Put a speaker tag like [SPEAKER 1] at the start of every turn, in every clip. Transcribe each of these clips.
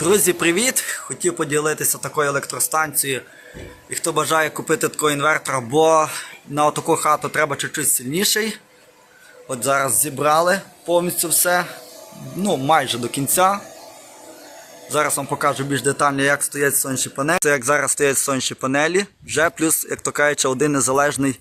[SPEAKER 1] Друзі, привіт! Хотів поділитися такою електростанцією. І хто бажає купити такий інвертор, бо на таку хату треба чуть-чуть сильніший. От зараз зібрали повністю все. Ну, майже до кінця. Зараз вам покажу більш детально, як стоять сонячні панелі. Це як зараз стоять сонячні панелі, вже плюс, як то кажучи, один незалежний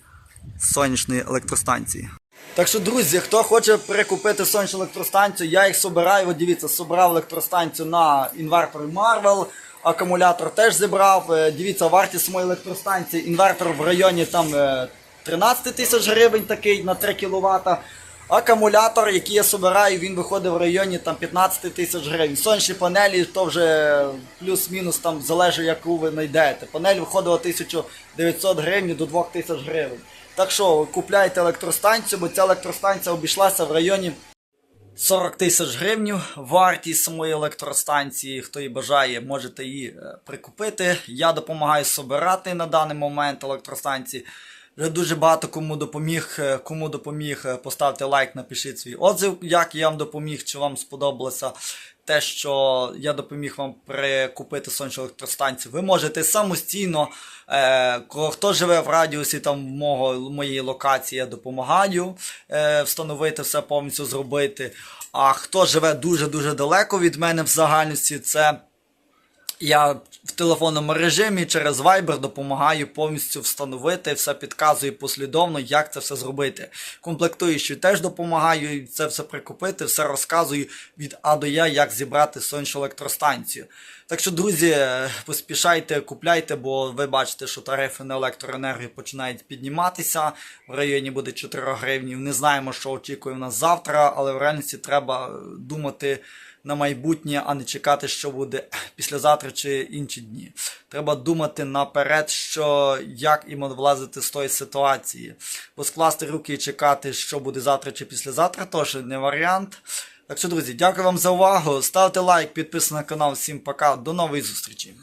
[SPEAKER 1] сонячної електростанції. Так що, друзі, хто хоче перекупити сонячну електростанцію, я їх собираю. От дивіться, собрав електростанцію на інвертор Marvel. Акумулятор теж зібрав. Е, Дивіться, вартість моєї електростанції. Інвертор в районі там е, 13 тисяч гривень такий на 3 кВт. Акумулятор, який я собираю, він виходить в районі там 15 тисяч гривень. Сонячні панелі, то вже плюс-мінус там залежить, яку ви знайдете. Панель виходила 1900 гривень до 2000 гривень. Так що купляйте електростанцію, бо ця електростанція обійшлася в районі 40 тисяч гривень. Вартість самої електростанції, хто її бажає, можете її е, прикупити. Я допомагаю собирати на даний момент електростанції. Вже дуже багато кому допоміг. е, Кому допоміг, е, поставте лайк, напишіть свій отзив, як я вам допоміг, чи вам сподобалося те, що я допоміг вам прикупити сонячну електростанцію. Ви можете самостійно, е, хто живе в радіусі там мого, моєї локації, я допомагаю е, встановити все повністю зробити. А хто живе дуже-дуже далеко від мене в загальності, це я в телефонному режимі через Viber допомагаю повністю встановити, все підказую послідовно, як це все зробити. Комплектуючи теж допомагаю це все прикупити, все розказую від А до Я, як зібрати сонячну електростанцію. Так що, друзі, е, поспішайте, купляйте, бо ви бачите, що тарифи на електроенергію починають підніматися. В районі буде 4 гривні. Не знаємо, що очікує в нас завтра, але в реальності треба думати на майбутнє, а не чекати, що буде післязавтра чи інші дні. Треба думати наперед, що як їм влазити з тої ситуації. Бо скласти руки і чекати, що буде завтра чи післязавтра, теж не варіант. Так що, друзі, дякую вам за увагу. Ставте лайк, підписуйтесь на канал. Всім пока, до нової зустрічі.